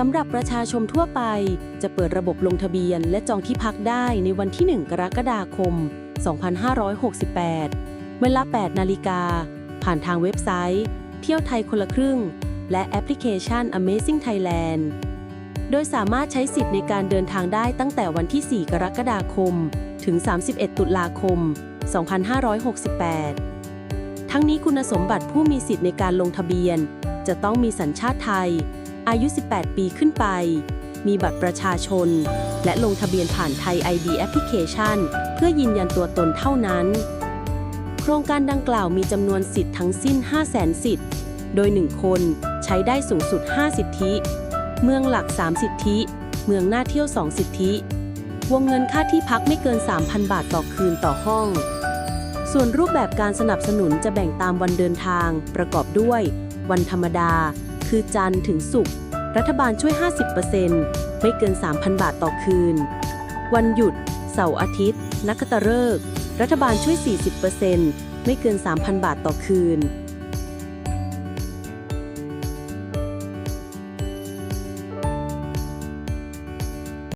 สำหรับประชาชนทั่วไป จะเปิดระบบลงทะเบียนและจองที่พักได้ในวันที่ 1 กรกฎาคม 2568 เวลา 8 นาฬิกา ผ่านทางเว็บไซต์ เที่ยวไทยคนละครึ่ง และแอปพลิเคชัน Amazing Thailand โดยสามารถใช้สิทธิ์ในการเดินทางได้ตั้งแต่วันที่ 4 กรกฎาคม ถึง 31 ตุลาคม 2568 ทั้งนี้คุณสมบัติผู้มีสิทธิ์ในการลงทะเบียน จะต้องมีสัญชาติไทย อายุ 18 ปีขึ้นไป มีบัตรประชาชน และลงทะเบียนผ่านไทย ID แอปพลิเคชันเพื่อยืนยันตัวตนเท่านั้น โครงการดังกล่าวมีจำนวนสิทธิ์ทั้งสิ้น 500,000สิทธิ์ โดย 1 คนใช้ได้สูงสุด 5 สิทธิ เมืองหลัก 3 สิทธิ เมืองน่าเที่ยว 2 สิทธิ วงเงินค่าที่พักไม่เกิน 3,000 บาทต่อคืนต่อห้องส่วนรูปแบบการสนับสนุนจะแบ่งตามวันเดินทางประกอบด้วย วันธรรมดา คือจันทร์ถึงศุกร์ รัฐบาลช่วย 50%ไม่เกิน 3,000 บาทต่อคืน วันหยุด เสาร์อาทิตย์ นักขัตฤกษ์รัฐบาลช่วย 40%ไม่เกิน 3,000 บาทต่อคืน